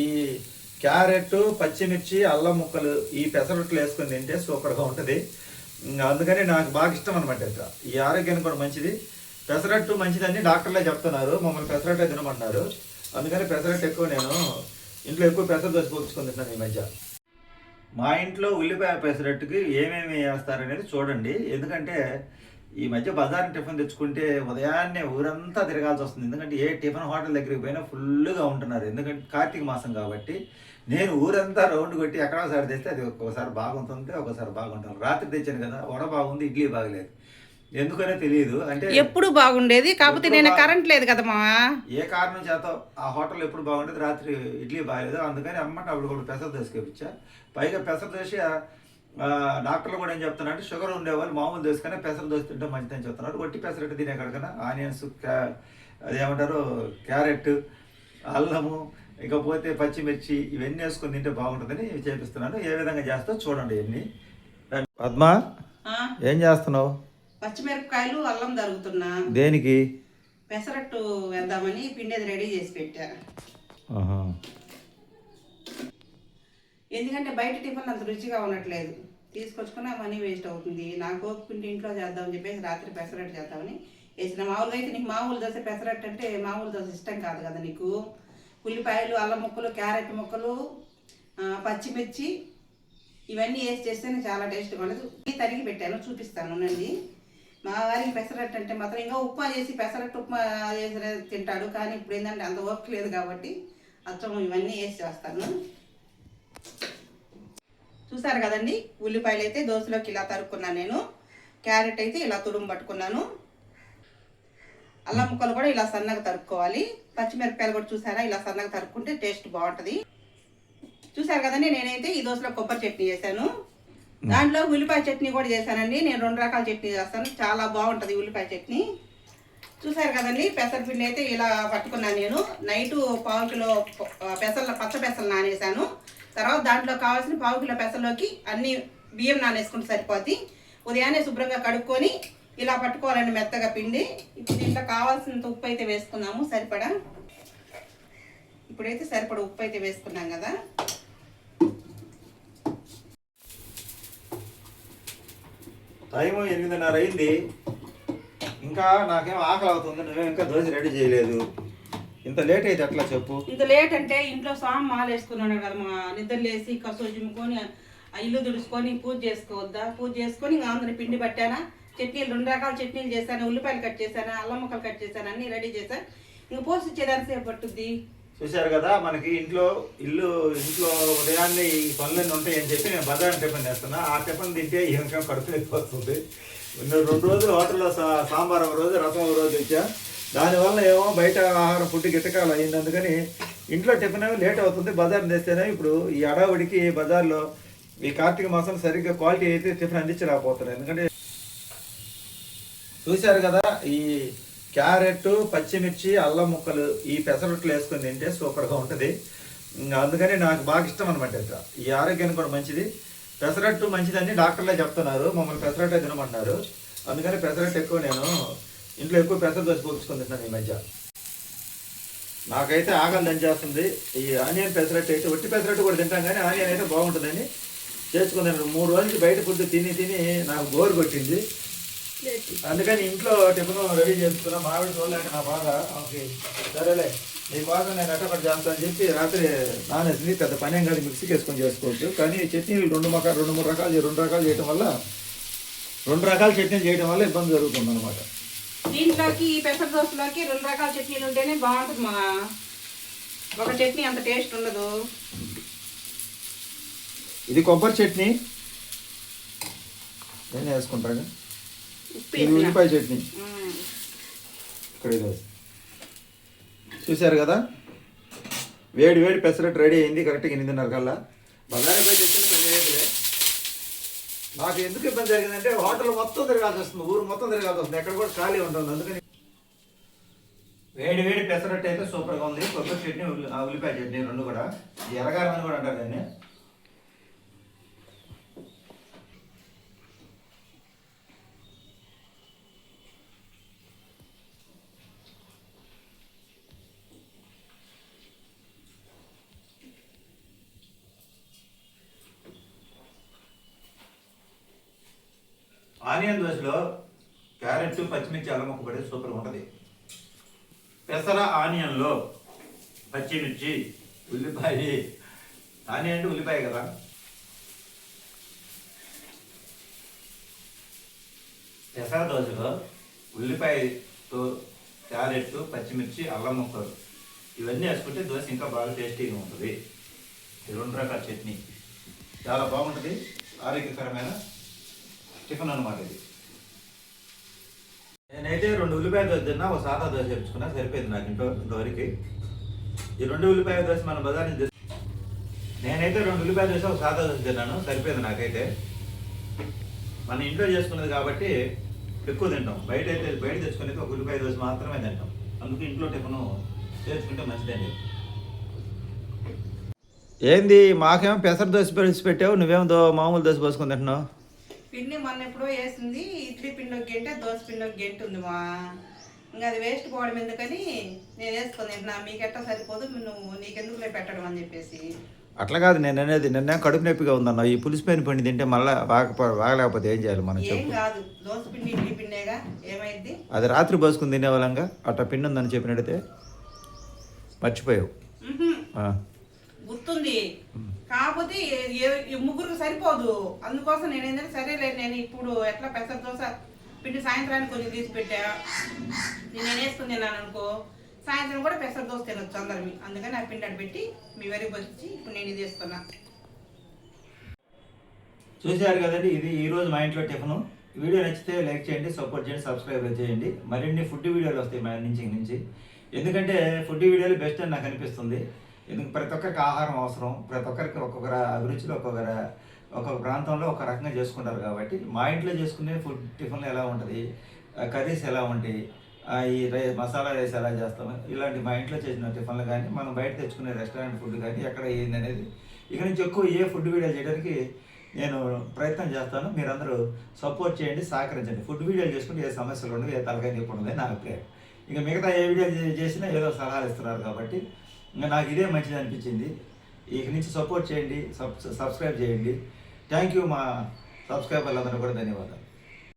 ఈ క్యారెట్ పచ్చిమిర్చి అల్లం ముక్కలు ఈ పెసరట్లు వేసుకుని తింటే సూపర్గా ఉంటుంది. అందుకని నాకు బాగా ఇష్టం అనమాట ఇట్లా ఈ ఆరోగ్యానికి కూడా మంచిది. పెసరట్టు మంచిదని డాక్టర్లే చెప్తున్నారు. మమ్మల్ని పెసరట్టే తినమన్నారు. అందుకని పెసరట్టు ఎక్కువ నేను ఇంట్లో ఎక్కువ పెసర దోశ పోల్చుకొని ఈ మధ్య. మా ఇంట్లో ఉల్లిపాయ పెసరట్టుకి ఏమేమి వేస్తారనేది చూడండి. ఎందుకంటే ఈ మధ్య బజార్ టిఫిన్ తెచ్చుకుంటే ఉదయాన్నే ఊరంతా తిరగాల్సి వస్తుంది. ఎందుకంటే ఏ టిఫిన్ హోటల్ దగ్గరికి పోయినా ఫుల్గా ఉంటున్నారు. ఎందుకంటే కార్తీక మాసం కాబట్టి నేను ఊరంతా రౌండ్ కొట్టి ఎక్కడో ఒకసారి తెస్తే అది ఒక్కొక్కసారి బాగుంటుంది ఒక్కోసారి బాగుంటుంది. రాత్రి తెచ్చాను కదా వడ బాగుంది ఇడ్లీ బాగలేదు. ఎందుకనే తెలియదు. అంటే ఎప్పుడు బాగుండేది? కాకపోతే నేను కరెంట్ లేదు కదా మా ఏ కారణం చేత ఆ హోటల్ ఎప్పుడు బాగుండేది? రాత్రి ఇడ్లీ బాగలేదు. అందుకని అమ్మట అప్పుడు కూడా పెసర దోశ వేపించా పైగా పెసర దోశ డాక్టర్లు కూడా ఏం చెప్తున్నారంటే షుగర్ ఉండేవాళ్ళు మామూలు దోశ కన్నా పెసర దోశ తింటే మంచిదని చెప్తున్నారు. వట్టి పెసరట్టు తినే కడకన ఆనియన్స్ క్యా అదేమంటారు క్యారెట్ అల్లము ఇకపోతే పచ్చిమిర్చి ఇవన్నీ వేసుకొని తింటే బాగుంటుందని చేపిస్తున్నాను ఏ విధంగా చేస్తా చూడండి ఇవన్నీ. పద్మ ఏం చేస్తున్నావు? పచ్చిమిరపకాయలు అల్లం తరుగుతున్నా. దేనికి? పెసరట్టు వేద్దామని పిండేది రెడీ చేసి పెట్టా. ఎందుకంటే బయట టిఫిన్ అంత రుచిగా ఉండట్లేదు. తీసుకొచ్చుకున్న మనీ వేస్ట్ అవుతుంది. నాకు పిండి ఇంట్లో చేద్దామని చెప్పేసి రాత్రి పెసరట్టు చేద్దామని వేసిన. మామూలుగా అయితే నీకు మామూలు దోశ పెసరట్టు అంటే మామూలు దోశ ఇష్టం కాదు కదా నీకు? ఉల్లిపాయలు అల్లం ముక్కలు క్యారెట్ ముక్కలు పచ్చిమిర్చి ఇవన్నీ వేసి చేస్తేనే చాలా టేస్ట్గా ఉండదు. తరిగి పెట్టాను చూపిస్తాను నుండి మా వారికి పెసరట్టు అంటే మాత్రం ఇంకా ఉప్మా చేసి పెసరట్టు ఉప్మా చేసి తింటాడు. కానీ ఇప్పుడు ఏంటంటే అంత ఓపిక లేదు కాబట్టి అచ్చం ఇవన్నీ వేసి చేస్తాను. చూసారు కదండి? ఉల్లిపాయలు అయితే దోశలోకి ఇలా తరుక్కున్నాను నేను. క్యారెట్ అయితే ఇలా తుడుము పట్టుకున్నాను. అల్లం ముక్కలు కూడా ఇలా సన్నగా తరుక్కోవాలి. పచ్చిమిరపకాయలు కూడా చూసారా? ఇలా సన్నగా తరుక్కుంటే టేస్ట్ బాగుంటుంది. చూసారు కదండి? నేనైతే ఈ దోశలో కొబ్బరి చట్నీ చేశాను. దాంట్లో ఉల్లిపాయ చట్నీ కూడా చేశానండి. నేను రెండు రకాల చట్నీ చేస్తాను. చాలా బాగుంటుంది ఉల్లిపాయ చట్నీ. చూసారు కదండి? పెసరపిండి అయితే ఇలా పట్టుకున్నాను నేను. నైట్ పావు కిలో పెసర్ల పచ్చ పెసలు నానేసాను తర్వాత దాంట్లో కావాల్సిన పావు కిలో పెసలోకి అన్ని బియ్యం నానేసుకుంటే సరిపోద్ది. ఉదయాన్నే శుభ్రంగా కడుక్కొని ఇలా పట్టుకోవాలండి మెత్తగా పిండి. ఇప్పుడు దీంట్లో కావాల్సినంత ఉప్పు అయితే వేసుకున్నాము సరిపడా? ఇప్పుడైతే సరిపడా ఉప్పు అయితే వేసుకున్నాం కదా. టైం ఎనిమిదిన్నర అయింది. ఇంకా నాకేం ఆకలి అవుతుంది నువ్వేం ఇంకా దోశ రెడీ చేయలేదు. ఇంత లేట్ అయితే ఎట్లా చెప్పు? ఇంత లేట్ అంటే ఇంట్లో స్వామి మాల వేసుకున్నాడు కదా మా నిద్ర లేసి కసు జిమ్ముకొని ఇల్లు తుడుచుకొని పూజ చేసుకోవద్దా? పూజ చేసుకొని ఇంకా అందరిని పిండి పట్టానా? చట్నీలు రెండు రకాల చట్నీలు చేశాను? ఉల్లిపాయలు కట్ చేశాను? అల్లం ముక్కలు కట్ చేశాను? అన్ని రెడీ చేశాను ఇంకా పోస్ట్ ఇచ్చేదానికి సేపు పట్టుద్ది. చూశారు కదా మనకి ఇంట్లో ఇల్లు ఇంట్లో ఉదయాన్నే ఈ పనులన్నీ ఉంటాయని చెప్పి నేను బజార్ టిఫిన్ చేస్తున్నా. ఆ టిఫిన్ తింటే ఇంకా కడుపు వస్తుంది. రెండు రోజులు హోటల్లో సాంబార్ ఒక రోజు రసం ఒక రోజు ఇచ్చా. దానివల్ల ఏమో బయట ఆహారం ఫుడ్ గిట్టకాలు అయింది అందుకని ఇంట్లో టిఫిన్ ఏమో లేట్ అవుతుంది బజార్ తెస్తేనే ఇప్పుడు ఈ అడావుడికి బజార్లో ఈ కార్తీక మాసం సరిగ్గా క్వాలిటీ అయితే టిఫిన్ అందించి అందించలేకపోతున్నాయి ఎందుకంటే చూశారు కదా ఈ క్యారెట్ పచ్చిమిర్చి అల్లం ముక్కలు ఈ పెసరట్లు వేసుకుని తింటే సూపర్గా ఉంటుంది. అందుకని నాకు బాగా ఇష్టం అనమాట ఇట్లా. ఈ ఆరోగ్యానికి కూడా మంచిది. పెసరట్టు మంచిదని డాక్టర్లే చెప్తున్నారు. మమ్మల్ని పెసరట్టే తినమన్నారు. అందుకని పెసరట్టు ఎక్కువ నేను ఇంట్లో ఎక్కువ పెసర దోశ పోల్చుకొని తింటాను ఈ మధ్య. నాకైతే ఆకలి దంచేస్తుంది. ఈ ఆనియన్ పెసరట్టు అయితే ఒట్టి పెసరట్టు కూడా తింటాం కానీ ఆనియన్ అయితే బాగుంటుందని చేసుకున్నాను మూడు రోజులు బయట ఫుడ్ తిని తిని నాకు బోర్ కొట్టింది. అందుకని ఇంట్లో టిఫిన్ రెడీ చేసుకున్నా. మామిడి చూడలేక నా బాధ. ఓకే సరేలే. నీ కోసం నేను అట్టొకటి చేస్తాను అని చెప్పి రాత్రి నానేసింది పెద్ద పని ఏం కాదు మిక్సీకి వేసుకొని చేసుకోవచ్చు. కానీ చట్నీలు రెండు మక రెండు మూడు రకాలు రెండు రకాలు చేయడం వల్ల రెండు రకాల చట్నీలు చేయడం వల్ల ఇబ్బంది జరుగుతుంది అనమాట దీంట్లోకి ఈ పెసర దోశలోకి రెండు రకాల చట్నీలు ఉంటేనే బాగుంటుంది మా ఒక చట్నీ అంత టేస్ట్ ఉండదు. ఇది కొబ్బరి చట్నీ. నేను వేసుకుంటాను ఇది. ఉల్లిపాయ చట్నీ. ఇక్కడ చూశారు కదా? వేడి వేడి పెసరట్టు రెడీ అయింది. కరెక్ట్గా ఎనిమిదిన్నర కల్లా. పోయి తెచ్చిన నాకు ఎందుకు ఇబ్బంది జరిగిందంటే హోటల్ మొత్తం తిరగాల్సి వస్తుంది ఊరు మొత్తం తిరగాల్సి వస్తుంది ఎక్కడ కూడా ఖాళీ ఉంటుంది అందుకని. వేడి వేడి పెసరట్టు అయితే సూపర్గా ఉంది కొబ్బరి చట్నీ ఉల్లిపాయ చట్నీ రెండు కూడా ఇది కూడా అంటారు దాన్ని. ఆనియన్ దోశలో క్యారెట్ పచ్చిమిర్చి అల్లం ముక్క సూపర్ ఉంటుంది. పెసర ఆనియన్లో పచ్చిమిర్చి ఉల్లిపాయ. ఆనియన్ అంటే ఉల్లిపాయ కదా? పెసర దోశలో ఉల్లిపాయతో క్యారెట్ పచ్చిమిర్చి అల్లం ముక్కలు. ఇవన్నీ వేసుకుంటే దోశ ఇంకా బాగా టేస్టీగా ఉంటుంది. రెండు రకాల చట్నీ. చాలా బాగుంటుంది. ఆరోగ్యకరమైన టిఫిన్ అనమాట ఇది. నేనైతే రెండు ఉల్లిపాయ దోశ తిన్నా ఒక సాదా దోశ తెచ్చుకున్నా సరిపోయింది నాకు ఇంట్లో ఇంతవరకు. ఈ రెండు ఉల్లిపాయ దోశ మనం బజార్ నుంచి నేనైతే రెండు ఉల్లిపాయ దోశ ఒక సాదా దోశ తిన్నాను సరిపోయింది నాకైతే. మన ఇంట్లో చేసుకున్నది కాబట్టి ఎక్కువ తింటాం. బయట అయితే బయట తెచ్చుకునేది ఒక ఉల్లిపాయ దోశ మాత్రమే తింటాం. అందుకు ఇంట్లో టిఫిన్ చేసుకుంటే మంచిదండి ఏంది మాకేమో పెసర దోశ పెట్టి పెట్టావు నువ్వేమో దో మామూలు దోశ పోసుకొని తింటున్నావు? పిండి మొన్న ఎప్పుడో వేసింది ఇడ్లీ పిండి ఒక గంట దోశ పిండి ఒక గంట ఉంది మా. ఇంకా అది వేస్ట్ పోవడం ఎందుకని నేను వేసుకొని తింటున్నా మీకెట్టా సరిపోదు నువ్వు నీకెందుకులే పెట్టడం అని చెప్పేసి. అట్లా కాదు నేను అనేది నిన్న కడుపు నొప్పిగా ఉందన్న ఈ పులిసిపోయిన పిండి తింటే మళ్ళీ బాగా బాగలేకపోతే ఏం చేయాలి మనం ఏం కాదు దోశ పిండి ఇడ్లీ పిండేగా ఏమైంది అది రాత్రి పోసుకుని తినేవాళ్ళంగా అట్లా పిండి ఉందని చెప్పినట్టయితే మర్చిపోయావు. ఆ. గుర్తుంది. కాకపోతే ఏ- ముగ్గురికి సరిపోదు. అందుకోసం నేను ఏంటంటే సరేలే నేను ఇప్పుడు ఎట్లా పెసర దోశ పిండి సాయంత్రానికి కొంచెం తీసి పెట్టా. నేను వేసుకుని తిన్నాను అనుకో సాయంత్రం కూడా పెసర దోశ తినొచ్చు అందరం అందుకని ఆ పిండి పెట్టి మీ వరకు వచ్చి ఇప్పుడు నేను ఇది వేసుకున్నా చూశారు కదండి ఇది ఈ రోజు మా ఇంట్లో టిఫిన్. వీడియో నచ్చితే లైక్ చేయండి సపోర్ట్ చేయండి సబ్స్క్రైబ్ చేయండి. మరిన్ని ఫుడ్ వీడియోలు వస్తాయి మా నుంచి నుంచి. ఎందుకంటే ఫుడ్ వీడియోలు బెస్ట్ అని నాకు అనిపిస్తుంది. ఎందుకు ప్రతి ఒక్కరికి ఆహారం అవసరం? ప్రతి ఒక్కరికి ఒక్కొక్కరు అభిరుచిలో ఒక్కొక్కరు ఒక్కొక్క ప్రాంతంలో ఒక రకంగా చేసుకుంటారు కాబట్టి మా ఇంట్లో చేసుకునే ఫుడ్ టిఫిన్లు ఎలా ఉంటుంది? కర్రీస్ ఎలా ఉంటాయి? ఈ రై మసాలా రైస్ ఎలా చేస్తాము ఇలాంటి మా ఇంట్లో చేసిన టిఫిన్లు కానీ మనం బయట తెచ్చుకునే రెస్టారెంట్ ఫుడ్ కానీ ఎక్కడ ఏంది అనేది ఇక నుంచి ఎక్కువ ఏ ఫుడ్ వీడియో చేయడానికి నేను ప్రయత్నం చేస్తాను. మీరందరూ సపోర్ట్ చేయండి సహకరించండి. ఫుడ్ వీడియోలు చేసుకుంటే ఏ సమస్యలు ఉండవు ఏ తలకాయ నొప్పి ఉండదు నా అభిప్రాయం. ఇక మిగతా ఏ వీడియో చేసినా ఏదో సలహాలు ఇస్తున్నారు కాబట్టి ఇంకా నాకు ఇదే మంచిది అనిపించింది. ఇక నుంచి సపోర్ట్ చేయండి సబ్ సబ్స్క్రైబ్ చేయండి. థ్యాంక్ యూ మా సబ్స్క్రైబర్లందరూ కూడా ధన్యవాదాలు.